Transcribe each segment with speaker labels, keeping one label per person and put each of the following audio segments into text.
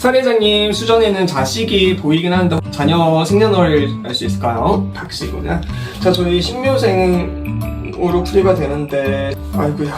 Speaker 1: 사례자님 수전에는 자식이 보이긴 하는데 자녀 생년월일 알 수 있을까요? 박씨구나. 자 저희 신묘생 으로 풀이가 되는데 아이고야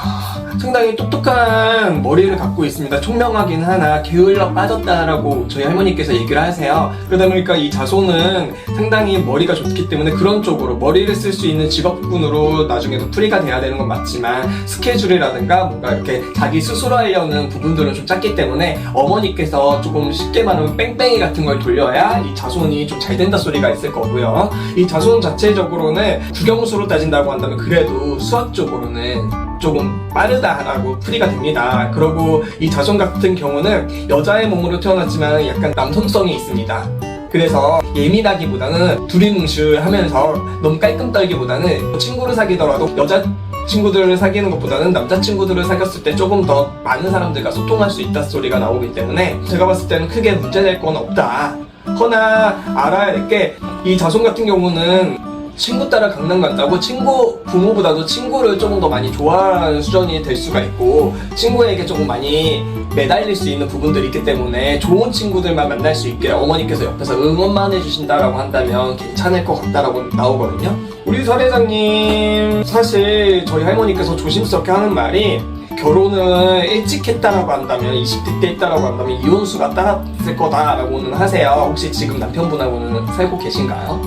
Speaker 1: 상당히 똑똑한 머리를 갖고 있습니다. 총명하긴 하나 게을러 빠졌다라고 저희 할머니께서 얘기를 하세요. 그러다 보니까 이 자손은 상당히 머리가 좋기 때문에 그런 쪽으로 머리를 쓸 수 있는 직업군으로 나중에도 풀이가 돼야 되는 건 맞지만 스케줄이라든가 뭔가 이렇게 자기 스스로 하려는 부분들은 좀 작기 때문에 어머니께서 조금 쉽게 말하면 뺑뺑이 같은 걸 돌려야 이 자손이 좀 잘 된다 소리가 있을 거고요. 이 자손 자체적으로는 국영수로 따진다고 한다면 그래도 수학적으로는 조금 빠르다라고 풀이가 됩니다. 그리고 이 자손 같은 경우는 여자의 몸으로 태어났지만 약간 남성성이 있습니다. 그래서 예민하기보다는 두리뭉실하면서 너무 깔끔 떨기보다는 친구를 사귀더라도 여자 친구들을 사귀는 것보다는 남자친구들을 사귀었을 때 조금 더 많은 사람들과 소통할 수 있다 소리가 나오기 때문에 제가 봤을 때는 크게 문제될 건 없다. 허나 알아야 될게이 자손 같은 경우는 친구 따라 강남 간다고 친구 부모보다도 친구를 조금 더 많이 좋아하는 수준이 될 수가 있고 친구에게 조금 많이 매달릴 수 있는 부분들이 있기 때문에 좋은 친구들만 만날 수 있게 어머니께서 옆에서 응원만 해주신다라고 한다면 괜찮을 것 같다라고 나오거든요. 우리 사례자님 사실 저희 할머니께서 조심스럽게 하는 말이 결혼을 일찍 했다라고 한다면 20대 때 했다라고 한다면 이혼수가 따랐을 거다라고는 하세요. 혹시 지금 남편분하고는 살고 계신가요?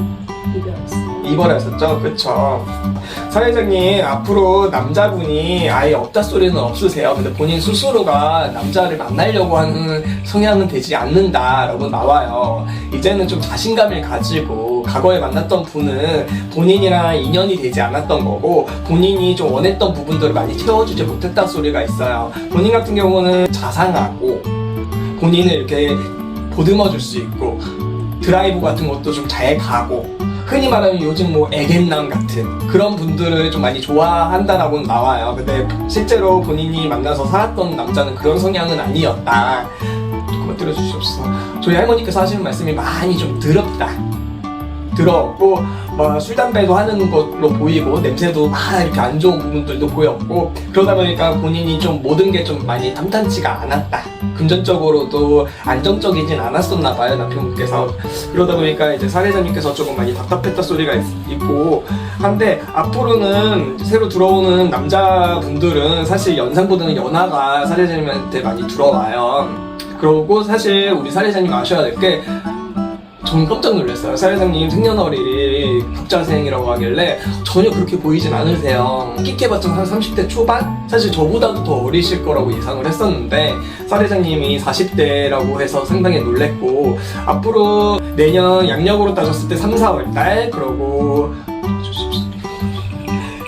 Speaker 2: 이별했어요.
Speaker 1: 이별하셨죠? 그쵸. 사회자님, 앞으로 남자분이 아예 없다 소리는 없으세요. 근데 본인 스스로가 남자를 만나려고 하는 성향은 되지 않는다라고 나와요. 이제는 좀 자신감을 가지고 과거에 만났던 분은 본인이랑 인연이 되지 않았던 거고 본인이 좀 원했던 부분들을 많이 채워주지 못했다 소리가 있어요. 본인 같은 경우는 자상하고 본인을 이렇게 보듬어 줄 수 있고 드라이브 같은 것도 좀 잘 가고 흔히 말하는 요즘 뭐 애견남 같은 그런 분들을 좀 많이 좋아한다라고 나와요. 근데 실제로 본인이 만나서 살았던 남자는 그런 성향은 아니었다. 조금만 들어주시옵소서. 저희 할머니께서 하시는 말씀이 많이 좀 더럽다. 들어왔고 막술 담배도 하는 것로 보이고 냄새도 막 이렇게 안 좋은 부분들도 보였고 그러다 보니까 본인이 좀 모든 게 좀 많이 탐탄치가 않았다. 금전적으로도 안정적이진 않았었나 봐요 남편분께서. 그러다 보니까 이제 사례자님께서 조금 많이 답답했다 소리가 있, 있고 한데 앞으로는 새로 들어오는 남자분들은 사실 연상보다는 연하가 사례자님한테 많이 들어와요. 그러고 사실 우리 사례자님 아셔야 될 게 저는 깜짝 놀랐어요. 사회자님 생년월일이 국자생이라고 하길래 전혀 그렇게 보이진 않으세요. 끼깨봤자 한 30대 초반? 사실 저보다도 더 어리실 거라고 예상을 했었는데 사례자님이 40대라고 해서 상당히 놀랬고 앞으로 내년 양력으로 따졌을 때 3, 4월 달 그러고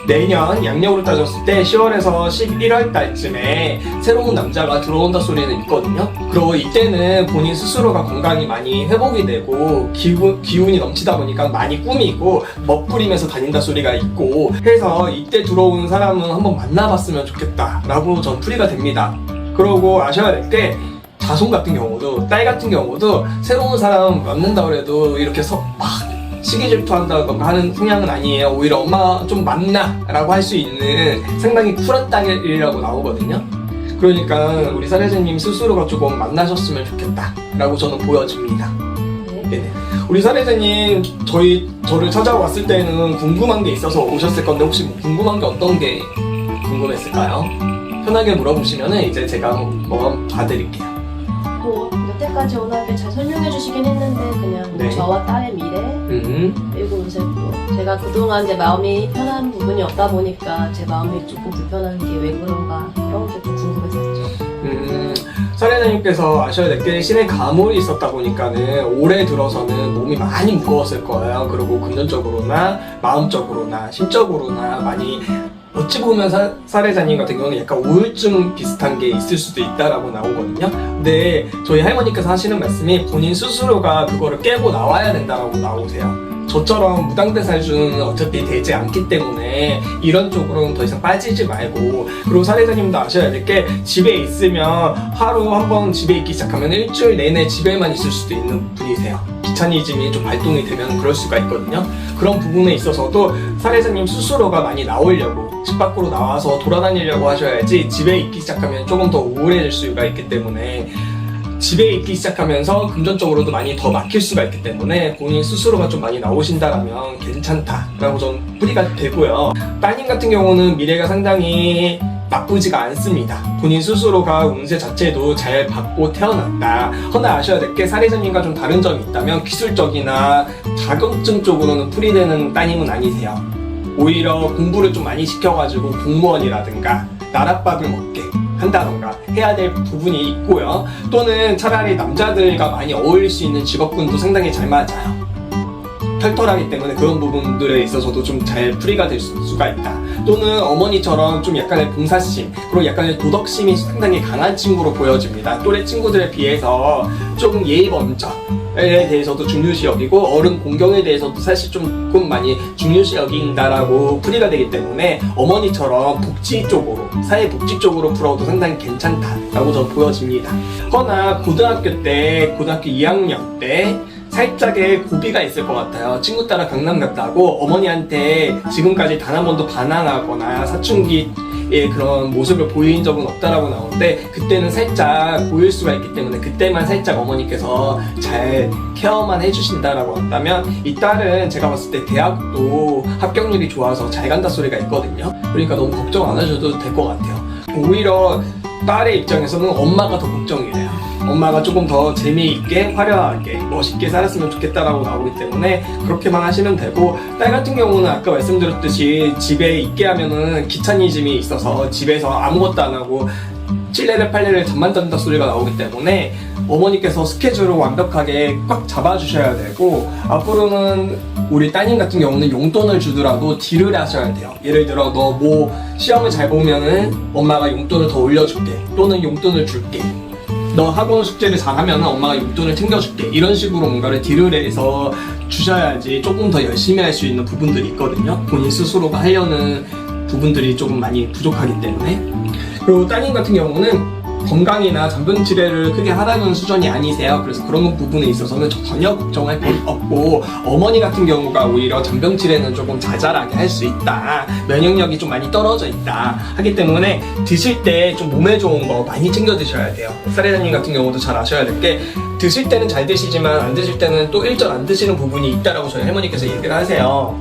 Speaker 1: 내년 양력으로 따졌을 때 10월에서 11월 달쯤에 새로운 남자가 들어온다 소리는 있거든요. 그리고 이때는 본인 스스로가 건강이 많이 회복이 되고 기운, 기운이 넘치다 보니까 많이 꾸미고 멋부리면서 다닌다 소리가 있고 해서 이때 들어온 사람은 한번 만나봤으면 좋겠다라고 전 풀이가 됩니다. 그러고 아셔야 될 게 자손 같은 경우도 딸 같은 경우도 새로운 사람 만난다 그래도 이렇게 서, 막 시기 질투한다던가 하는 성향은 아니에요. 오히려 엄마 좀 만나라고 할 수 있는 상당히 쿨한 딸이라고 나오거든요. 그러니까 우리 사례자님 스스로가 조금 만나셨으면 좋겠다 라고 저는 보여집니다.
Speaker 2: 네.
Speaker 1: 네네. 우리 사례자님 저희 저를 찾아왔을 때는 궁금한 게 있어서 오셨을 건데 혹시 뭐 궁금한 게 어떤 게 궁금했을까요? 편하게 물어보시면 이제 제가 뭐 봐드릴게요.
Speaker 2: 뭐 여태까지 워낙에 잘 설명해 주시긴 했는데 그냥
Speaker 1: 네.
Speaker 2: 저와 딸의 미래
Speaker 1: 음.
Speaker 2: 그리고 요새 또 제가 그동안 제 마음이 편한 부분이 없다 보니까 제 마음이 조금 불편한 게 왜 그런가 그런 게 좀 궁금했었죠.
Speaker 1: 음, 사례자님께서 아셔야 될 게 신의 가물이 있었다 보니까는 올해 들어서는 몸이 많이 무거웠을 거예요. 그리고 금전적으로나 마음적으로나 심적으로나 많이 어찌 보면 사, 사례자님 같은 경우는 약간 우울증 비슷한 게 있을 수도 있다라고 나오거든요. 근데 저희 할머니께서 하시는 말씀이 본인 스스로가 그거를 깨고 나와야 된다라고 나오세요. 저처럼 무당대살주는 어차피 되지 않기 때문에 이런 쪽으로는 더 이상 빠지지 말고 그리고 사례자님도 아셔야 될 게 집에 있으면 하루 한 번 집에 있기 시작하면 일주일 내내 집에만 있을 수도 있는 분이세요. 귀차니즘이 좀 발동이 되면 그럴 수가 있거든요. 그런 부분에 있어서도 사례자님 스스로가 많이 나오려고 집 밖으로 나와서 돌아다니려고 하셔야지 집에 있기 시작하면 조금 더 우울해질 수가 있기 때문에 집에 있기 시작하면서 금전적으로도 많이 더 막힐 수가 있기 때문에 본인 스스로가 좀 많이 나오신다라면 괜찮다라고 좀 풀이가 되고요. 따님 같은 경우는 미래가 상당히 나쁘지가 않습니다. 본인 스스로가 운세 자체도 잘 받고 태어났다. 허나 아셔야 될 게 사례자님과 좀 다른 점이 있다면 기술적이나 자격증 쪽으로는 풀이되는 따님은 아니세요. 오히려 공부를 좀 많이 시켜가지고 공무원이라든가 나랏밥을 먹게 한다던가 해야 될 부분이 있고요. 또는 차라리 남자들과 많이 어울릴 수 있는 직업군도 상당히 잘 맞아요. 털털하기 때문에 그런 부분들에 있어서도 좀잘 풀이가 될 수- 수가 있다. 또는 어머니처럼 좀 약간의 봉사심, 그리고 약간의 도덕심이 상당히 강한 친구로 보여집니다. 또래 친구들에 비해서 조금 예의 범절 에 대해서도 중요시 여기고 어른 공경에 대해서도 사실 조금 많이 중요시 여긴다라고 풀이가 되기 때문에 어머니처럼 복지 쪽으로, 사회 복지 쪽으로 풀어도 상당히 괜찮다라고 저는 보여집니다. 허나 고등학교 때, 고등학교 2학년 때 살짝의 고비가 있을 것 같아요. 친구 따라 강남 갔다고 어머니한테 지금까지 단 한 번도 반항하거나 사춘기의 그런 모습을 보인 적은 없다라고 나오는데 그때는 살짝 보일 수가 있기 때문에 그때만 살짝 어머니께서 잘 케어만 해주신다라고 한다면 이 딸은 제가 봤을 때 대학도 합격률이 좋아서 잘 간다 소리가 있거든요. 그러니까 너무 걱정 안 하셔도 될 것 같아요. 오히려 딸의 입장에서는 엄마가 더 걱정이래요. 엄마가 조금 더 재미있게 화려하게 멋있게 살았으면 좋겠다라고 나오기 때문에 그렇게만 하시면 되고 딸 같은 경우는 아까 말씀드렸듯이 집에 있게 하면은 귀차니즘이 있어서 집에서 아무것도 안 하고 7레를 8레를 잠만 잔다 소리가 나오기 때문에 어머니께서 스케줄을 완벽하게 꽉 잡아주셔야 되고 앞으로는 우리 따님 같은 경우는 용돈을 주더라도 딜을 하셔야 돼요. 예를 들어 너 뭐 시험을 잘 보면은 엄마가 용돈을 더 올려줄게 또는 용돈을 줄게 너 학원 숙제를 잘하면 엄마가 용돈을 챙겨줄게. 이런 식으로 뭔가를 딜을 해서 주셔야지 조금 더 열심히 할 수 있는 부분들이 있거든요. 본인 스스로가 하려는 부분들이 조금 많이 부족하기 때문에. 그리고 따님 같은 경우는 건강이나 잔병 치레를 크게 하라는 수준이 아니세요. 그래서 그런 부분에 있어서는 전혀 걱정할 것 없고 어머니 같은 경우가 오히려 잔병 치레는 조금 자잘하게 할 수 있다. 면역력이 좀 많이 떨어져 있다. 하기 때문에 드실 때 좀 몸에 좋은 거 많이 챙겨 드셔야 돼요. 사례자님 같은 경우도 잘 아셔야 될 게 드실 때는 잘 드시지만 안 드실 때는 또 일절 안 드시는 부분이 있다라고 저희 할머니께서 얘기를 하세요.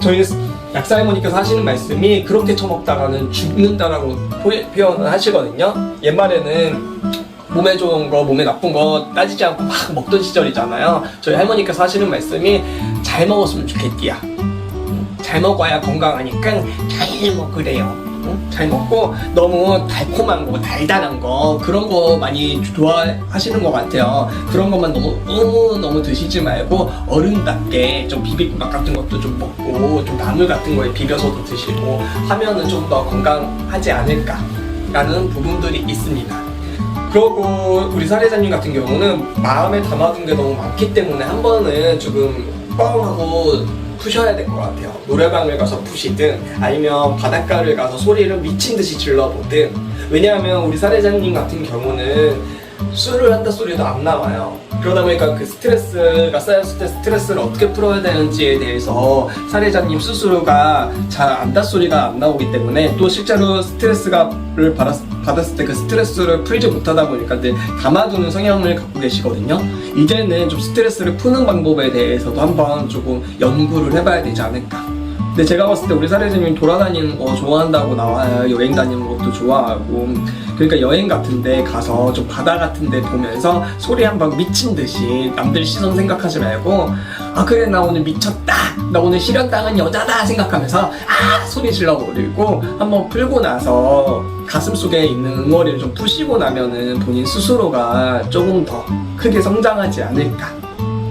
Speaker 1: 저희는 약사 할머니께서 하시는 말씀이 그렇게 처먹다가는 죽는다라고 표- 표현을 하시거든요. 옛말에는 몸에 좋은 거, 몸에 나쁜 거 따지지 않고 막 먹던 시절이잖아요. 저희 할머니께서 하시는 말씀이 잘 먹었으면 좋겠디야. 잘 먹어야 건강하니까 잘 먹으래요. 응? 잘 먹고 너무 달콤한 거, 달달한 거 그런 거 많이 좋아하시는 것 같아요. 그런 것만 너무 너무 너무 드시지 말고 어른답게 좀 비빔밥 같은 것도 좀 먹고 좀 나물 같은 거에 비벼서도 드시고 하면은 좀 더 건강하지 않을까 라는 부분들이 있습니다. 그리고 우리 사례자님 같은 경우는 마음에 담아둔 게 너무 많기 때문에 한 번은 조금 뻥하고 푸셔야 될 것 같아요. 노래방을 가서 푸시든 아니면 바닷가를 가서 소리를 미친 듯이 질러보든 왜냐하면 우리 사례자님 같은 경우는 술을 한다 소리도 안 나와요. 그러다 보니까 그 스트레스가 쌓였을 때 스트레스를 어떻게 풀어야 되는지에 대해서 사례자님 스스로가 잘 안다 소리가 안 나오기 때문에 또 실제로 스트레스가를 받았, 받았을 때 그 스트레스를 풀지 못하다 보니까 늘 담아두는 성향을 갖고 계시거든요. 이제는 좀 스트레스를 푸는 방법에 대해서도 한번 조금 연구를 해봐야 되지 않을까. 근데 제가 봤을 때 우리 사례자님 돌아다니는 거 좋아한다고 나와요. 여행 다니는 것도 좋아하고. 그러니까 여행 같은데 가서 좀 바다 같은데 보면서 소리 한 방 미친 듯이 남들 시선 생각하지 말고 아 그래 나 오늘 미쳤다 나 오늘 실현 당한 여자다 생각하면서 아 소리 질러버리고 한번 풀고 나서 가슴 속에 있는 응어리를 좀 푸시고 나면은 본인 스스로가 조금 더 크게 성장하지 않을까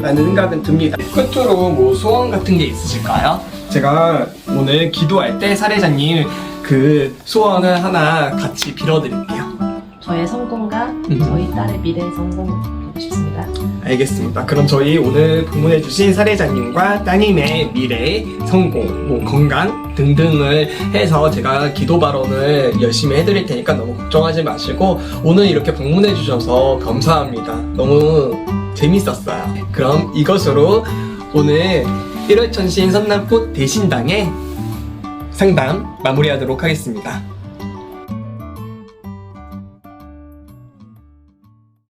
Speaker 1: 라는 생각은 듭니다. 끝으로 뭐 소원 같은 게 있으실까요? 제가 오늘 기도할 때 사례자님 그 소원을 하나 같이 빌어드릴게요.
Speaker 2: 저의 성공과
Speaker 1: 음.
Speaker 2: 저희 딸의 미래 성공 보고 싶습니다.
Speaker 1: 알겠습니다. 그럼 저희 오늘 방문해주신 사례자님과 따님의 미래, 성공, 뭐 건강 등등을 해서 제가 기도 발언을 열심히 해드릴 테니까 너무 걱정하지 마시고 오늘 이렇게 방문해주셔서 감사합니다. 너무 재밌었어요. 그럼 이것으로 오늘 1월 천신 선남꽃 대신당의 상담 마무리하도록 하겠습니다.